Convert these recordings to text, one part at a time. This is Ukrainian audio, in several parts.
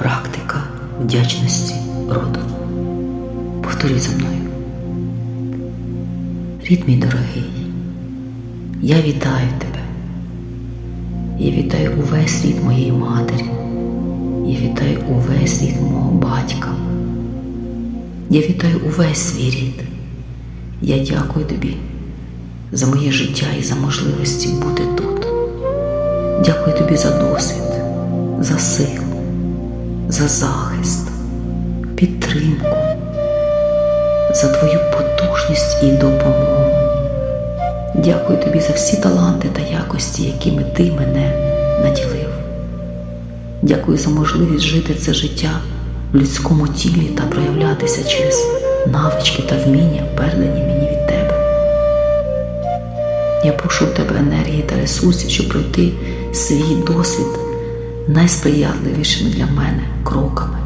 Практика вдячності роду. Повторюй за мною. Рід мій дорогий, я вітаю тебе. Я вітаю увесь рід моєї матері. Я вітаю увесь рід мого батька. Я вітаю увесь свій рід. Я дякую тобі за моє життя і за можливості бути тут. Дякую тобі за досвід, за силу, за захист, підтримку, за твою потужність і допомогу. Дякую тобі за всі таланти та якості, якими ти мене наділив. Дякую за можливість жити це життя в людському тілі та проявлятися через навички та вміння, передані мені від тебе. Я прошу в тебе енергії та ресурсів, щоб пройти свій досвід найсприятливішими для мене кроками.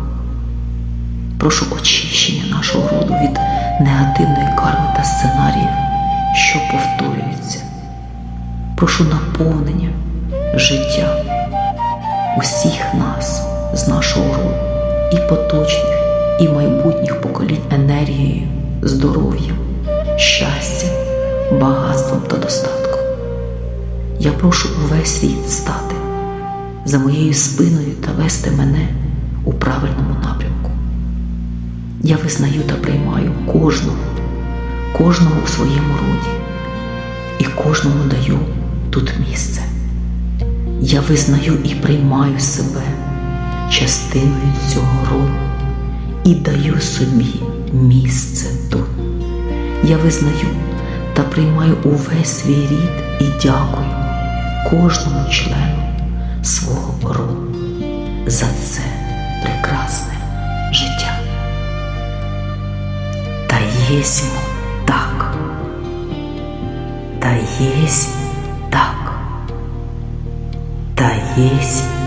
Прошу очищення нашого роду від негативної карми та сценаріїв, що повторюються. Прошу наповнення життя усіх нас з нашого роду, і поточних, і майбутніх поколінь енергією, здоров'ям, щастям, багатством та достатком. Я прошу увесь світ за моєю спиною та вести мене у правильному напрямку. Я визнаю та приймаю кожного, кожного у своєму роді, і кожному даю тут місце. Я визнаю і приймаю себе частиною цього роду і даю собі місце тут. Я визнаю та приймаю увесь свій рід і дякую кожному члену Та єсмь так, та єсмь так, та єсмь